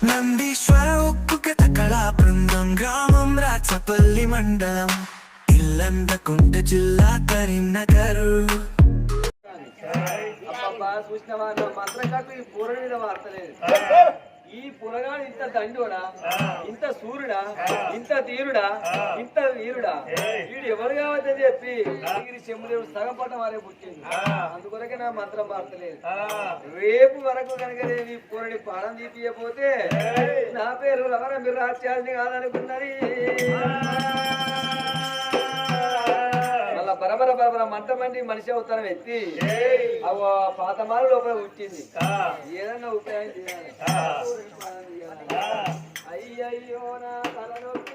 నందీశ్వర ఉక్కు కళా బృందం గ్రామం రాచపల్లి మండలం. ఇల్లందకుంట జిల్లా కరీంనగర్. అబ్బబ్బా చూసినవా నా మంత్రం కాకు ఈ పూరడి మీద వార్తలేదు ఈ పురగాడు ఇంత దండోడా? ఇంత సూర్యుడా? ఇంత తీరుడా ఇంత వీరుడా? వీడు ఎవరు కావద్దని చెప్పి వీరి చెమ్ముదేవుడు సగం పట్ట వారే పుట్టింది అందుకొరకే నా మంత్రం వార్తలేదు రేపు వరకు కనుక నేను ఈ పూరడి పాడం తీయపోతే నా పేరు రమణ మీరు రాజ్యాన్ని కాదనుకున్నది బరబర బరబర మంట మండి మనిషి అవుతాను అవ పాత మాల లోపల పుట్టింది. ఏదన్నా ఉపాయం చేయాలి. అయ్యయ్యో నా తలనొప్పి.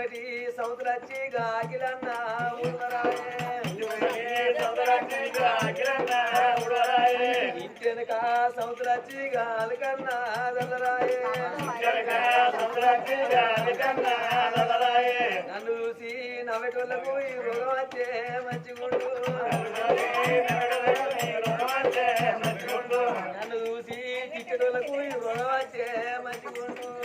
ఇటు ముంగటి గాగిలన్న ఇంటి వెనక సముద్రచ్చి గాలికన్నా దల్లరాయే నన్ను చూసి నవ్వేటోళ్ళకు ఈ రోగం వచ్చే మంచి మంచిగుండు. నన్ను చూసి చిట్టేటోళ్ళకు ఈ రోగం వచ్చే మంచిగుండు. అవ్వో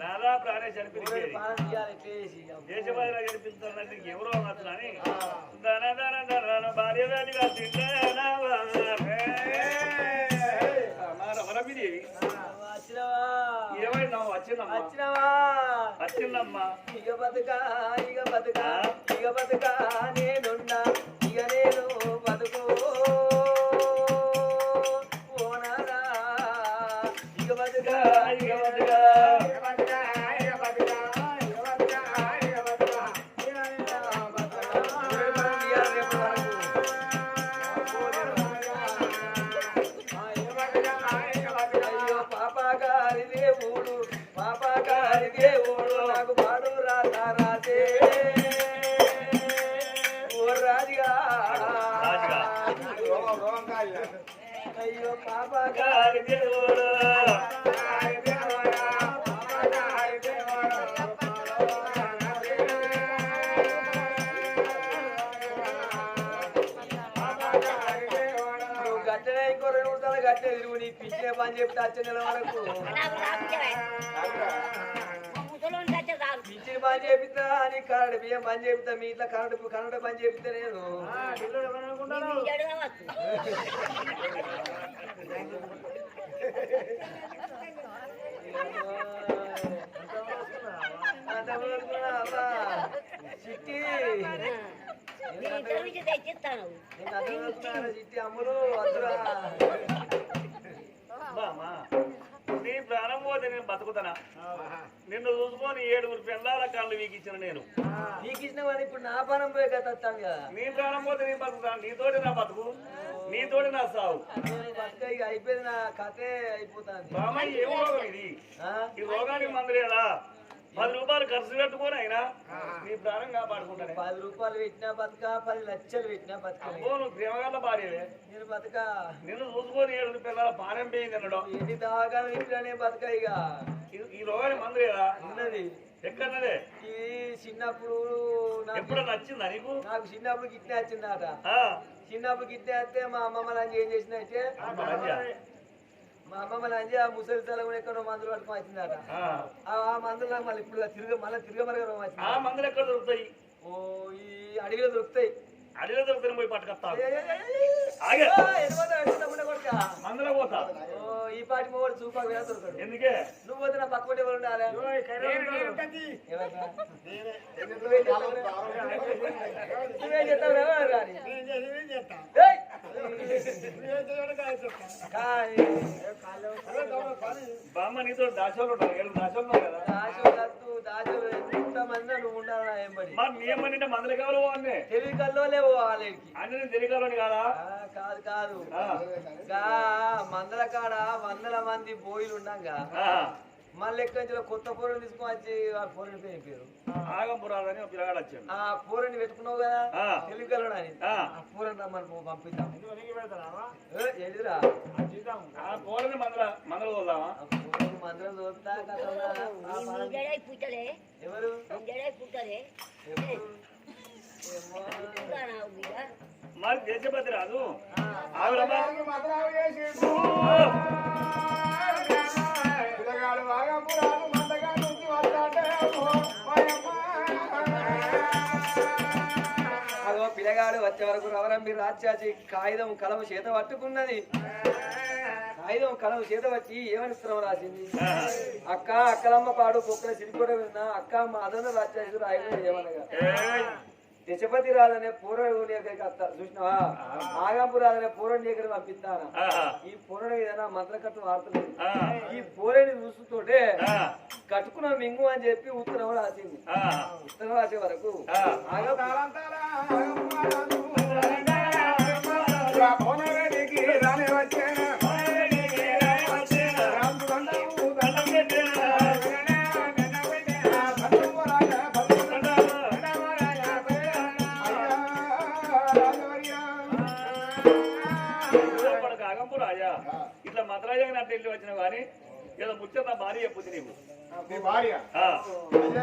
నాదా ప్రాణేశ్ అనిపించేది దేశభార్య కనిపిస్తున్నట్టు ఎవరో అతనని ధన ధన ధన భార్య వచ్చినవా? ఏమైనా వచ్చిందమ్మా. వచ్చిందమ్మా. ఇక బతుక ఇక బతుక ఇక బతుక నేనున్నా. బియ్యం పని చేపిస్తా? మీ ఇట్లా కరెంట్ కరెంట్ పని చేపిస్తా నేను. చిట్టి. చిట్టి అమ్ములు? వద్దురా బామా నీ ప్రాణం పోతే నేను బతుకుతానా? నిన్ను చూసుకొని ఏడుగురు పిల్లల కళ్ళు వీకిచ్చిన నేను. నీకు ఇచ్చిన వాడిని ఇప్పుడు నా పనం పోయి కదా నీ ప్రాణం పోతే నేను బతుకుతాను? నీతోటి నా బతుకు నీతోటి నా సావు. అయిపోయింది నా కథే అయిపోతుంది. బామ్మ ఏం రోగం ఇది. ఈ రోగానికి మందు లేదా? పది రూపాయలు ఖర్చు పెట్టుకొని అయినా నీ ప్రాణం కాపాడుకుంటానే. పది రూపాయలు పెట్టినా బతుక పది లక్షలు పెట్టినా బతుక. నువ్వు ప్రేమగల్ల భార్యవే. నేను బతుక. నిన్ను చూసుకొని ఏడుగురు పిల్లల పానం పోయింది అన్నడం. ఎన్ని దవాఖాన ఇట్లానే బతుక ఇక. ఈ- ఈ రోగానికి మందు లేదా? ఉన్నది. ఇది చిన్నప్పుడు నాకు ఎప్పుడు నచ్చిందా నీకు? నాకు చిన్నప్పుడు గిట్నే వచ్చిందట చిన్నప్పుడు గిట్నే వస్తే మా అమ్మమ్మ ఏం చేసిందంటే. మా అమ్మమ్మ లంజ ఆ ముసలి తల కూడా ఎక్కడో మందులు పట్టుకొని వచ్చిందట ఆ. ఆ ఆ మందులు నాకు మళ్ళీ ఇప్పుడు తిరగ మళ్ళీ తిరగమరగడం ఆ వచ్చింది మందులు ఎక్కడ దొరుకుతాయి ఓ ఈ అడవిలో దొరుకుతాయి అడిలో దొరుకుతాను పోయి ఆ. మందులో పోతా ఓ, ఈ పాటి మొగడు చూపాకు దొరకడు ఎందుకే నువ్వు పోతే నా పక్క ఎవరు ఉండాలి? నువ్వేం! కాయ్. బామ్మ నీతో దాచోళ్ళు ఉన్నారు కదా ఏమనంటే మందులు కావాలి అన్నీ తెలివి కల్లో లేవు వాళ్ళకి అన్ని నేను తెలియగలని కాదా. కాదు కాదు మందల కాడ వందల మంది బోయిలు ఉండంగా. మళ్ళీ ఎక్కడి నుంచి కొత్త పూరని తీసుకొని వచ్చి ఆ పూరని పేరు ఆగంపురాలని ఒక పిల్లగాడు వచ్చాడు. ఆ పూరని పెట్టుకున్నావు కదా? కలడు అని ఆ, పూరని రమ్మని పంపిద్దాం ఆ పోలని మందుల మందులు పూరని మందిరం చూస్తా ఎవరు? మరి దేశపతి రాదు. ఆవిడమ్మా. మందగా నుంచి వస్తాడే అగో పిల్లగాడు వచ్చే వరకు రవరం మీరు రాచాచి కాగితం కలము చేత పట్టుకున్నది. కాగితం కలము చేత వచ్చి ఏమని ఉత్తరం రాసింది? అక్క అక్కలమ్మ పాడు కుక్కల సిరికొడ విన్నా అక్క మా అదన రాచాచి రాయలు ఏమనగా? ఏయ్, దశపతి రాదనే పూర్వ దగ్గరికి వస్తా చూసినావా? ఆగంపు రాదనే పూర్వం దగ్గర పంపిస్తాను? ఈ పూర్ణ ఏదైనా మంత్రకట్టు వాడుతుంది ఈ కట్టుకున్న మింగు అని చెప్పి ఉత్తరం రాసింది. ఉత్తరం రాసే వరకు నీకు నీ భార్య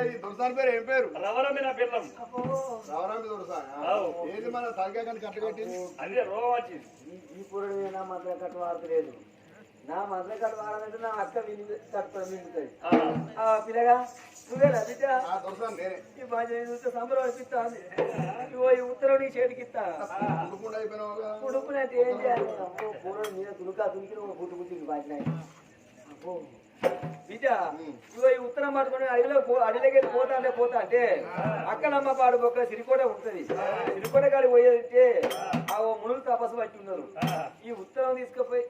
ఈ దొరసాని పేరు ఏం పేరు? రవరమి నా పిల్లం. రావరామి దొరసాని. ఏది మన తలకాయ కానీ కట్టగట్టింది? అదే రోగం వచ్చింది. ఈ- ఈ పూరడు నా మంత్రకట్టు వాడతలేదు నా మంత్రకట్టు వాడాలంటే నా అక్క విని ఆ, ఆ పిల్లగా నువ్వేనా బిడ్డ? ఈ బాధ్యత చూస్తే సంబరం అనిపిస్తాను ఇగో ఈ ఉత్తరం నీ చేతికి ఇస్తా. ఉడుకునంటే ఏం చేయాలి? పూరడు మీద తులుకా తులికి నువ్వు గుట్టు గుట్టికి బాధ్యత. అబ్బో. బిడ్డ ఈ ఉత్తరం పట్టుకొని అడిలో అడిలోకి వెళ్ళి పోతా అంటే పోతా అంటే అక్కలమ్మ పాడు బొక్క సిరికోట ఉంటది. సిరికోట కాడికి పోయేదంటే ఆ ఓ మునులు తపస్సు పట్టి ఉన్నారు. ఈ ఉత్తరం తీసుకుపోయి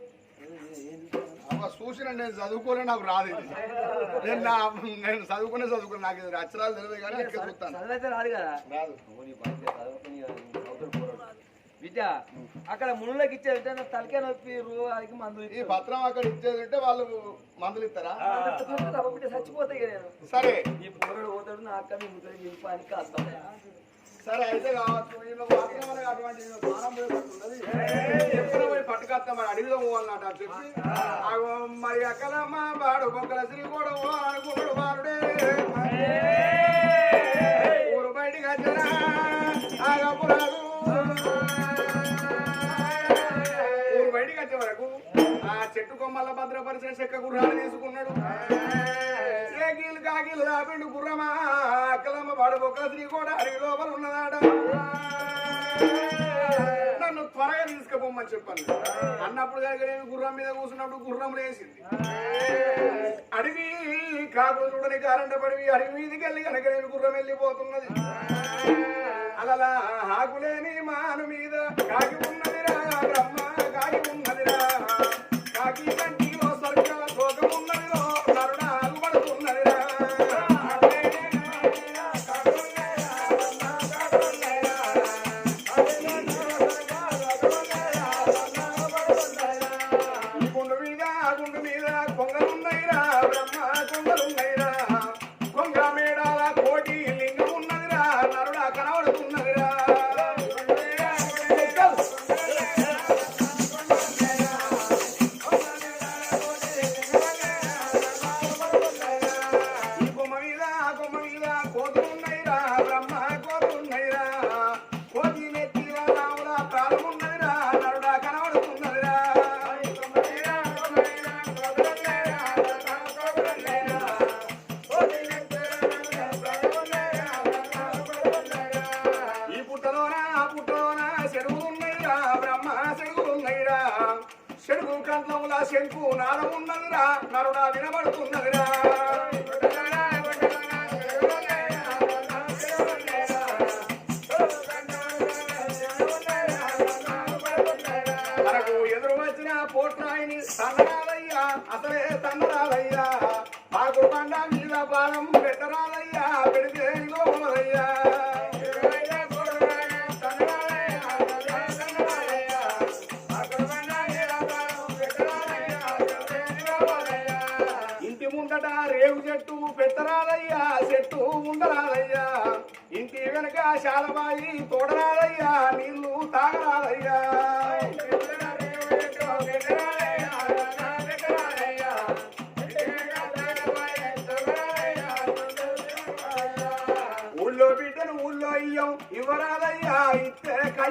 చూసిన నేను చదువుకోలే నాకు రాదు నేను నా నేను చదువుకునే చదువుకునే నాకు అక్షరాలు తెలియదు కానీ చూస్తాను చదివితే రాదు కదా? రాదు. విద్య. అక్కడ మునులకి ఇచ్చేదంటే నా తలకే నొప్పి రోజుకి మందు ఈ పత్రం అక్కడ ఇచ్చేదంటే వాళ్ళు మందులు ఇస్తారా? చచ్చిపోతాయి నేను సరే. ఈ పూరడు పోతాడు నా అక్క మీ ముద్దలు నింపానికి వస్తాం సరే అయితే అటువంటి ఈయన ప్రాణం పోయేటట్టున్నది. ఎప్పుడు పోయి పట్టుకొస్తాం మరి అడిగిలో పోవాలన్నట చెప్పి. మరి అక్కలమ్మ వాడు బొక్కల శ్రీ కూడా అనుకున్నాడు వారుడే. ఊరు బయటికి వచ్చరా ఆగపురాదు ఊరు బయటికి వచ్చే వరకు ఆ చెట్టు కొమ్మల భద్రపరిచిన చెక్క గుర్రాలు తీసుకున్నాడు. ఏ గీలు కాగీలు రాపిండు గుర్రమా? అక్కలమ్మ వాడు శ్రీ కూడా అడిగి లోపల ఉన్నదాడ నన్ను త్వరగా తీసుకుపోమని చెప్పాను అన్నప్పుడు దగ్గర గుర్రం మీద కూర్చున్నప్పుడు గుర్రం లేచింది. అడివి కాకులు చూడని కారంట పడివి అడివి మీదకి వెళ్ళి కనుక నేను గుర్రం వెళ్ళిపోతున్నది. అలలా ఆకులేని మాను మీద కాకి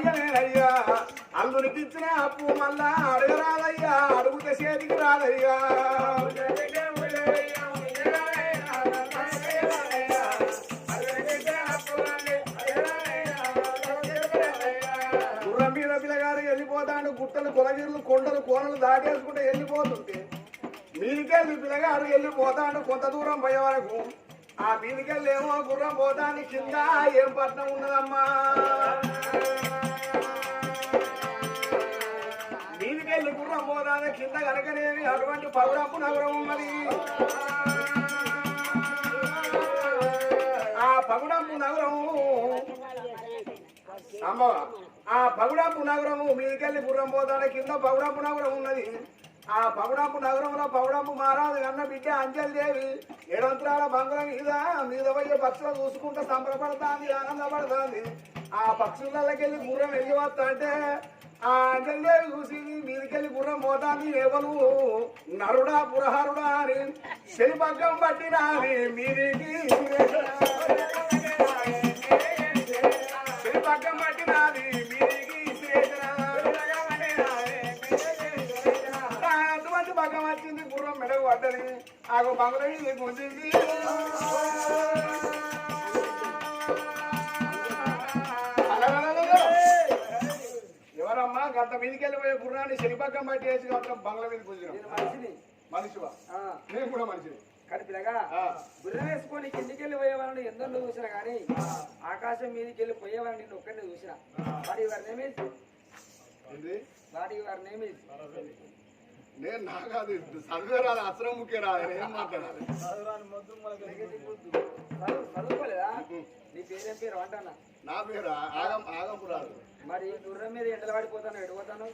ఇస్తే కయ్యనేనయ్యా అప్పు మళ్ళా అడగరాదయ్యా. అడుగుతే చేతికి రాదయ్యా. గుర్రం మీద పిల్లగాడు వెళ్ళిపోతాడు గుట్టలు కొలగిర్లు కొండలు కోనలు దాటేసుకుంటే వెళ్ళిపోతుంది మీదికెళ్ళి పిల్లగాడు వెళ్ళిపోతాడు కొంత దూరం పోయే వరకు. ఆ మీదికెళ్ళి ఏమో గుర్రం పోతాని కింద ఏం పట్నం ఉన్నదమ్మా? మీదికెళ్ళి కింద కనుకనేవి అటువంటి పౌరపు నగరం ఉన్నది. ఆ పగుడంపు నగరము అమ్మ ఆ పగుడంపు నగరము మీదికెళ్ళి గుర్రం పోతాడ కింద పగుడంపు నగరం ఉన్నది. ఆ పగుడంపు నగరంలో పగుడంపు మహారాజు కన్న బిడ్డ అంజలి దేవి ఏడంతరాల బంగుల మీద మీద పోయే పక్షులు చూసుకుంటూ సంబరపడతాంది ఆనందపడుతుంది. ఆ పక్షులకెళ్ళి గుర్రం వెళ్ళి వస్తా అంటే ఆ అంజలి దేవి చూసి మీదికెళ్ళి గుర్రం పోతాంది ఎవరు నరుడా పురహరుడా అని శనిపక్కం పట్టినా మీదికి. చెరి పక్కం పట్టినాది మీదికి. ఆ అటువంటి పక్కం వచ్చింది గుర్రం మెడకు పడ్డది. ఆగో బంగుల మీద గంట మీదకి వెళ్ళిపోయే గుర్రాన్ని శనిపక్కం పట్టి వేసి మాత్రం బంగ్ల మీద గుంజినాం నేను మనిషిని. మనిషివా? నేను కూడా మనిషిని. కానీ పిల్లగా ఆ. గుర్రం వేసుకొని కిందికి వెళ్ళి పోయేవాళ్ళని ఎందరో చూసినా కానీ ఆకాశం మీదకి వెళ్ళి పోయేవాళ్ళని నేను ఒక్కరిని చూసిన. వాడి వారి నేమేజ్ ఏంది? వాడి వారి నేమేజ్ నేను నాకు అది చదివే రాదు అసలు ముఖ్య రాదు ఏం మాట్లాడాలి? చదువుకోలేదా? నీ పేరేం పేరు? అంటానా నా పేరు? ఆగం రాదు మరి గుర్రం మీద ఎండలు పడిపోతాను ఎడిపోతాను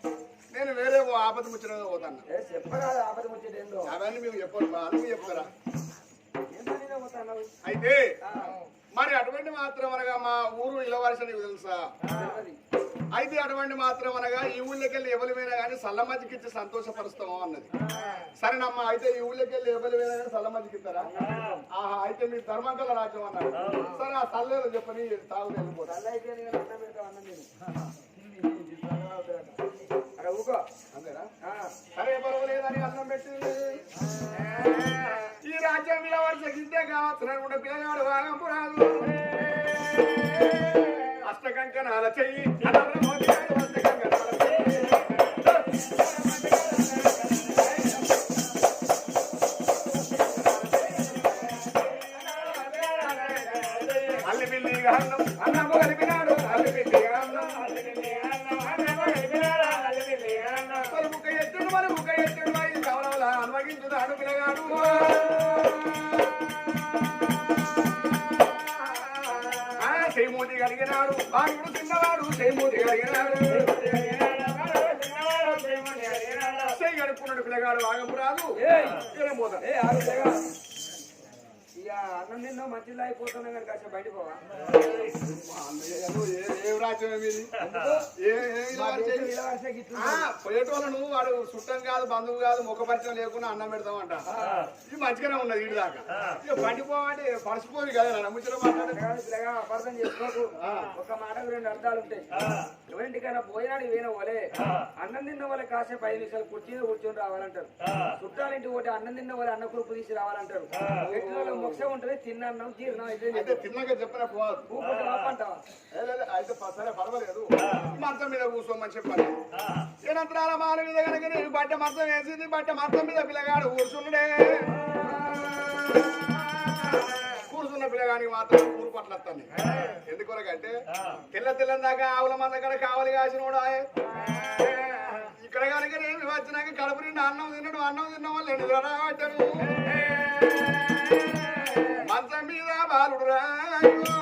నేను వేరే ఆపద ముచ్చిన పోతాను. ఏ చెప్పరాదు ఆపద ముచ్చేది ఏందో? అవన్నీ మీకు చెప్పండి మా అన్ని చెప్తారా? అయితే మరి అటువంటి మాత్రం అనగా మా ఊరు ఇలవలసిన నీకు తెలుసా? అయితే అటువంటి మాత్రం అనగా ఈ ఊళ్ళకెళ్ళి ఎవరిమైనా కానీ సల్లమజ్జికి ఇచ్చి సంతోషపరుస్తాము అన్నది. సరేనమ్మా అయితే ఈ ఊళ్ళకెళ్ళి ఎవరిమైనా కానీ సల్లమజ్జికి ఇస్తారా ఆహా అయితే మీ ధర్మంకల రాజ్యం అన్నారు. సరే ఆ సల్లేదో చెప్పని తాగుని వెళ్ళిపోతా ఊకో సరే పర్వాలేదని అన్నం పెట్టింది. ఈ రాజ్యం ఇలా వరుస గిద్దే కావచ్చు. కూడా పిల్లగాడు వాగంపు రాదు. అష్టకంకణాల చెయ్యి. అన్నం తిన్నా మంచిది అయిపోతున్నా కానీ కాసేపు బయట పోవా పోయేటోళ్ళను వాడు చుట్టం కాదు బంధువు కాదు ముఖ పరిచయం లేకుండా అన్నం పెడతామంట ఇది మంచిగానే ఉన్నది ఇటు దాకా ఇక పండిపోవంటే పరిచిపోయి కదా నా మాట్లాడే అపార్థం చేసుకోకు ఒక మాటకు రెండు అర్థాలు ఉంటాయి ఎవరింటికైనా పోయినాడు వేన పోలే అన్నం తిన్న వాళ్ళ కాసేపు ఐదు నిమిషాలు కుర్చీ కూర్చొని రావాలంటారు. చుట్టాలింటి ఒకటి అన్నం తిన్న వాళ్ళు అన్న కురుపు తీసి రావాలంటారు. పెట్టిన వాళ్ళ మొక్ష ఉంటది తిన్నాను జీర్ణం అయితే అయితే తిన్నాక చెప్పిన పోవాలి ఊపుకుంటే మాపంటావా? ఏ లేదు, అయితే ప- సరే పర్వాలేదు. మంచం మీద కూర్చోమని చెప్పాను ఏనంతరాల మాల మీద కనుక నేను బట్ట మంచం వేసింది బట్ట మంచం మీద పిల్లగాడు కూర్చున్నాడే. పిల్లగానికి మాత్రం కూరు పట్లత్తాను ఎందుకొరకంటే తెల్ల తెల్ల దాకా ఆవుల మంద కడ కావాలి కాసినోడు ఆయే. ఇక్కడ కనుక నేను వచ్చినాక కడుపు నిండా అన్నం తిన్నాడు అన్నం తిన్న వాళ్ళు ఎండు రాబట్టారు మంచం మీద బాలుడు రాయో.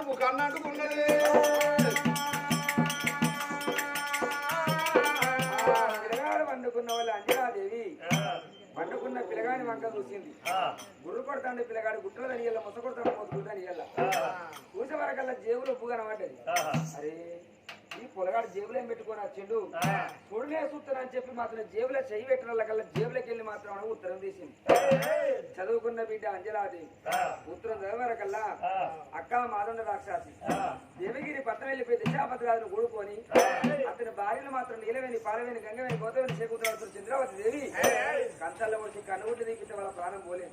గాడుపు కన్నట్టుకున్నది పిల్లగాడు వండుకున్న వాళ్ళు అంజనాదేవి. వండుకున్న పిల్లగాని వంక చూసింది. గుర్రు కొడతాండి పిల్లగాడు గుట్టలు తనియల్ల ముస కొడతాడు మొదలు తనియల్ల చూసే వరకల్లా జేబులో ఉప్పు కనబడ్డది అరే ఈ పొలగాడు జేబులో ఏం పెట్టుకొని వచ్చిండు చూడలే చూస్తానని చెప్పి మాత్రం జేబులో చెయ్యి పెట్టిన వాళ్ళకల్లా జేబులోకి వెళ్ళి మాత్రం ఉత్తరం తీసింది. చదువుకున్న బిడ్డ అంజలాదేవి ఉత్తరం చదివరకల్లా అక్క మాదండ రాక్షసి. దేవగిరి పట్టణం వెళ్ళిపోయి దిశాపత్రాలను కూడుకొని అతని భార్యను మాత్రం నీలవేని పాలవేని గంగవేని గోదావరి చేకూతురాడు చంద్రావతి దేవి కంచాల్లో వచ్చి కనుగుడ్డు దిగితే వాళ్ళ ప్రాణం పోలేదు.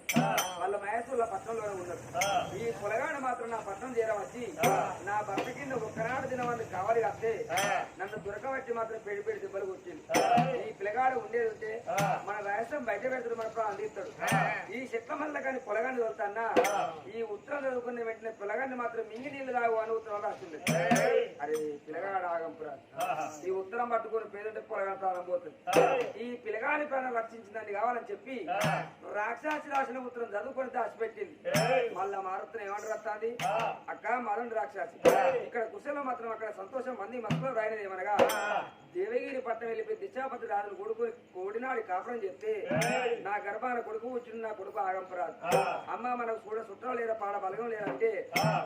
వాళ్ళ మహేశ్వరుల పట్టణంలోనే ఉన్నారు. ఈ పొలగాడు మాత్రం నా పట్టణం చేరవచ్చి నా భర్త కింద ఒక్కనాడు దినవాళ్ళు కావాలి వస్తే నన్ను దొరకబట్టి మాత్రం పెడి పెడి దెబ్బలు కొట్టింది ఈ పిల్లగాడు ఉండేది ఉంటే మన రాష్ట్రం బయట పెడతాడు మన ప్రాణం అందిస్తాడు ఈ చెట్ల మల్ల కానీ పొలగాన్ని తోలుతాన్నా ఈ ఉత్తరం చదువుకున్న వెంటనే పిల్లగాన్ని మాత్రం మింగి నీళ్ళు తాగు అని ఉత్తరం రాసింది. అరే పిల్లగాడు ఆగంపురా ఈ ఉత్తరం పట్టుకుని పేరుంటే పొలగాడు ప్రాణం పోతుంది. ఈ పిల్లగాని ప్రాణం రక్షించిందని కావాలని చెప్పి రాక్షసి రాసిన ఉత్తరం చదువుకొని దాచిపెట్టింది. మళ్ళా మారుతున్న ఏమంటారు వస్తుంది అక్క మారండి రాక్షసి. ఇక్కడ కుశలం మాత్రం అక్కడ సంతోషం మంది మస్తులో రాయనది ఏమనగా దేవగిరి పట్టణం వెళ్ళిపోయి దిశాపతి రాజులు కొడుకుని కోడినాడి కాపురం చెప్తే నా గర్భాన కొడుకు వచ్చిన నా కొడుకు ఆగంపరాదు అమ్మ మనకు చూడ చుట్టాలు లేరా పాడ బలగం లేదంటే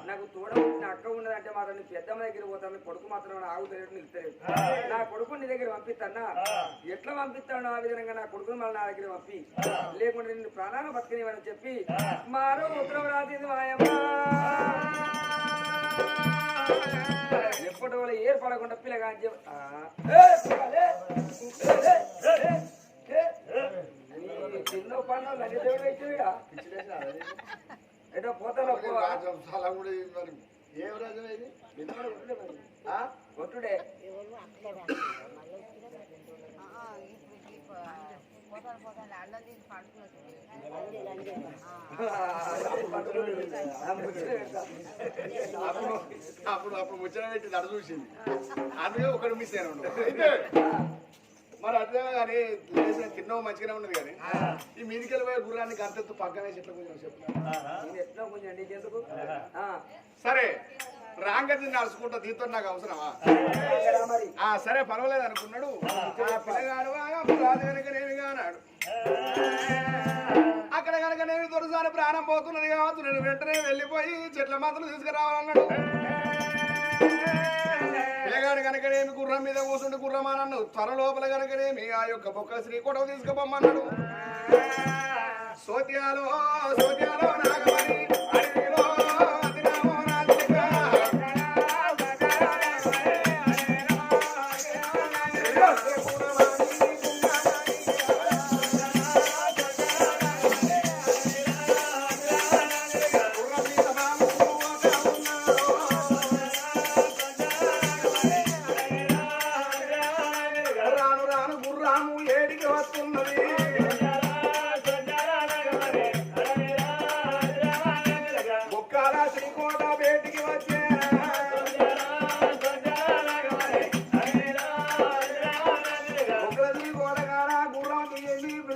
నాకు తోడ పుట్టిన అక్క ఉన్నదంటే మాత్రం నీ పెద్దమ్మ దగ్గర పోతాను. కొడుకు మాత్రం ఆగుతలేడు నిలుస్తలేదు నా కొడుకు నీ దగ్గర పంపిస్తానా ఎట్లా పంపిస్తాను ఆ విధంగా నా కొడుకుని మళ్ళీ నా దగ్గర పంపి? లేకుంటే నిన్ను ప్రాణాలు బతకనివని చెప్పి మారు ఉత్తరం రాసింది మాయమ్మ. ఎప్పటి వల్ల ఏర్పడకుండా పిల్లగా అని చెప్పి నీ చిన్న పనులు నన్ను దేవుడు ఇచ్చేవిగా ఏదో పోతాలో పో రాజ్యం చాలా కూడా ఇది మరి? ఏం రాజ్యం ఇది? ఆ? కొట్టుడే అప్పుడు అప్పుడు అప్పుడు ముచ్చట పెట్టి అడ చూసింది. అందుకే ఒకడు మిస్ అయినా మరి అదే కానీ లేచిన మంచిగానే ఉన్నది కానీ ఈ మీదికి వెళ్ళిపోయే గుర్రాన్ని గంతెత్తు పక్కనే చెట్ల కొంచెం చెప్పు నేను ఎట్లా కొంచెం నీకెందుకు? ఆ, సరే. రాంగతి నడుచుకుంటా దీంతో నాకు అవసరమా? ఆ సరే పర్వాలేదు అనుకున్నాడు. పిల్లగాడు రాజు అక్కడ కనుకనేమి దొరసారి ప్రాణం పోతున్నది కావచ్చు నేను వెంటనే వెళ్ళిపోయి చెట్ల మాత్రం తీసుకురావాలన్నాడు. పిల్లగాడు కనుకనేమి గుర్రం మీద కూర్చుంటే గుర్రం అన్నాడు త్వర లోపల కనుకనేమి ఆ యొక్క బొక్క శ్రీ తీసుకుపోమన్నాడు సోత్యాలో సోత్యాలో నాగమణి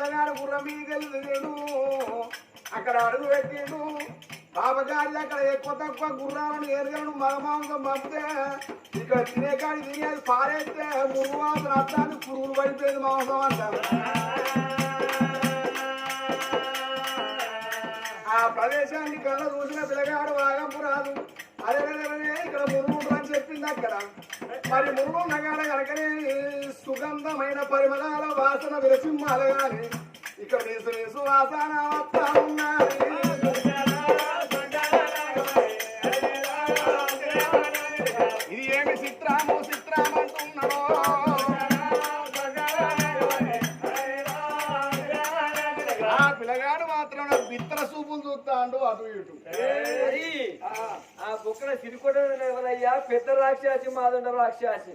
పిల్లగాడు గుర్రం మీదకి అక్కడ అడుగు పెట్టిండు. బాబగారి అక్కడ ఎక్కువ తక్కువ గుర్రాలను ఏరుగలను మగమాంసం పంపితే ఇక్కడ తినే కాడి తినేది పారేస్తే మురుగు వాసన అర్థాన్ని పురుగులు పడిపోయింది మాంసం అంటారు. ఆ ప్రదేశాన్ని కళ్ళ చూసిన పిల్లగాడు వాగంపు రాదు. అదే విధంగానే ఇక్కడ మురుగు అని చెప్పింది అక్కడ. మరి మురుగు నగాడ కనుకనే సుగంధమైన పరిమళాల వాసన విరసింహాలు గాని ఇక్కడ నీసు నీసు వాసన వస్తా ఉన్నది. ఇది ఏమి చిత్రము చిత్రమంటున్నారో ఆ పిల్లగాడు మాత్రం నాకు బిత్తర సూపులు చూస్తాడు అటు ఇటు. ఆ బుక్కల సిరికొడ ఎవరయ్యా పెద్ద రాక్షసి మాదండ రాక్షసి.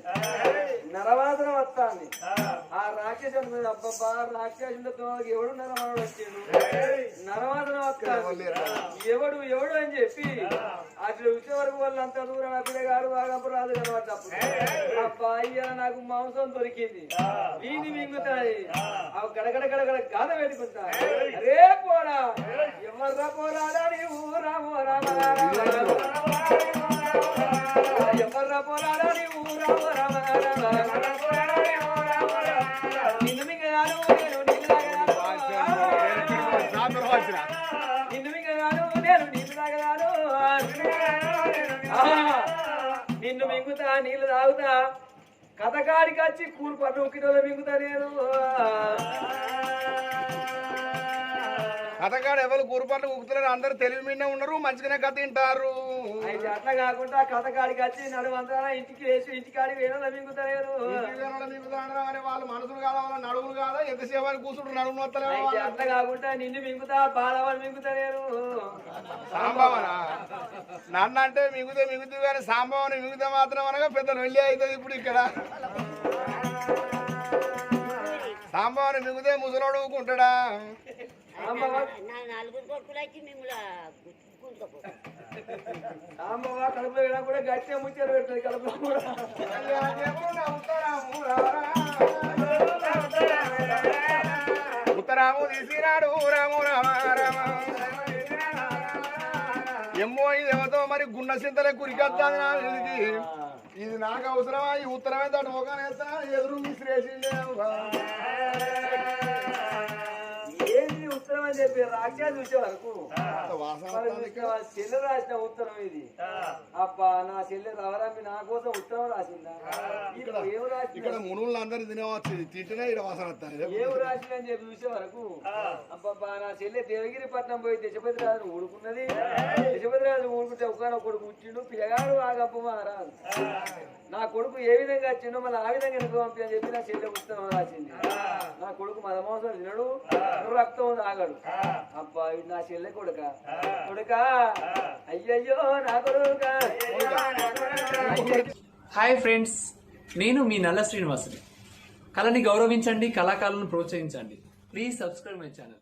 నరవాసన వస్తాంది. ఆ. రాక్షసు అబ్బబ్బా రాక్షసుడితో ఎవడు నరవాడు వచ్చిండు? నరవాసన వస్తాంది. ఎవడు ఎవడు అని చెప్పి అట్లా వచ్చే వరకు వాళ్ళంతా దూరం ఆ పిల్లగాడు బాగా రాదు కనబడ్డప్పుడు అబ్బా అయ్యా నాకు మాంసం దొరికింది. వీధి మింగుతాయి. అవి గడగడ గడగడ గాథ పెట్టుకుంటా అరే పోరా. ఎవర్రా పోరాడా నీవు? రామో. నిన్ను నేను మింగుతా నీళ్ళు తాగుతా. కథకాడికి వచ్చి కూరు పన్ను ఉక్కిటోళ్ళు మింగుతా నేను. కథగాడు ఎవరు గురుపట్లు ఉక్కుతున్నారు అందరు తెలివి మీద ఉన్నారు మంచిగానే కథ తింటారు అట్లా కాకుండా కథకాడికి వచ్చి నడువంతా ఇంటికి వేసి ఇంటికాడికి వేయడం మింగుతా నేను అని వాళ్ళ మనసులు కాదా వాళ్ళ నడువులు కాదా ఎంతసేపు అని కూర్చుంటారు నడుము వస్తలేవా అయితే అట్లా కాకుండా నిన్ను మింగుతా బాలవాళ్ళు మింగుతా నేను సాంబావనా? నన్ను అంటే మిగుతే మిగుతు కానీ సాంబావని మిగుతే మాత్రం అనగా పెద్ద వెళ్ళి అవుతుంది ఇప్పుడు ఇక్కడ. సాంబావని మిగుతే ముసలోడు ఊకుంటాడా? నలుగురు కొడుకులు వచ్చి మిమ్మల్ని గుంజుకపో అమ్మవా కడుపులో వేయడం కూడా గట్టిగా ముచ్చారు పెడుతుంది కడుపులో కూడా. ఉత్తరాము తీసినాడు రాము రామ రామ. ఎమ్మో ఇది ఎవతో మరి గుండె చింతలే కురికొద్దాది నా ఇది ఇది నాకు అవసరమా? ఈ ఉత్తరమే దాటి ముఖాన్ని వేస్తా ఎదురు విసిరేసిండే ఏంది ఉత్తరం అని చెప్పి రాక్షసు చూసే వరకు చెల్లె రాసిన ఉత్తరం ఇది. అబ్బా నా చెల్లె రవరమ్మి నా కోసం ఉత్తరం రాసిందా? ఇక్కడ ఏం ఇక్కడ మునులు అందరు తినవచ్చు తింటేనే ఇక్కడ వాసన ఏం రాసింది అని చెప్పి చూసే వరకు అబ్బబ్బా నా చెల్లె దేవగిరి పట్నం పోయి దశపతి రాజును ఊడుకున్నది దశపతి రాజు ఊడుకుంటే ఒకనొక కొడుకు పుట్టిండు. పిల్లగాడు ఆగప్ప రాదు నా కొడుకు ఏ విధంగా వచ్చిండో మళ్ళీ ఆ విధంగా ఎందుకు పంపి అని చెప్పి నా చెల్లె ఉత్తరం రాసింది. నా కొడుకు మదమోసం తినడు. రక్తం తాగడు అబ్బా ఇది నా చెల్లె కొడుక. కొడుక. అయ్యయ్యో నా కొడుక. హాయ్ ఫ్రెండ్స్ నేను మీ నల్ల శ్రీనివాసుని. కళని గౌరవించండి కళాకారులను ప్రోత్సహించండి. Please subscribe my channel.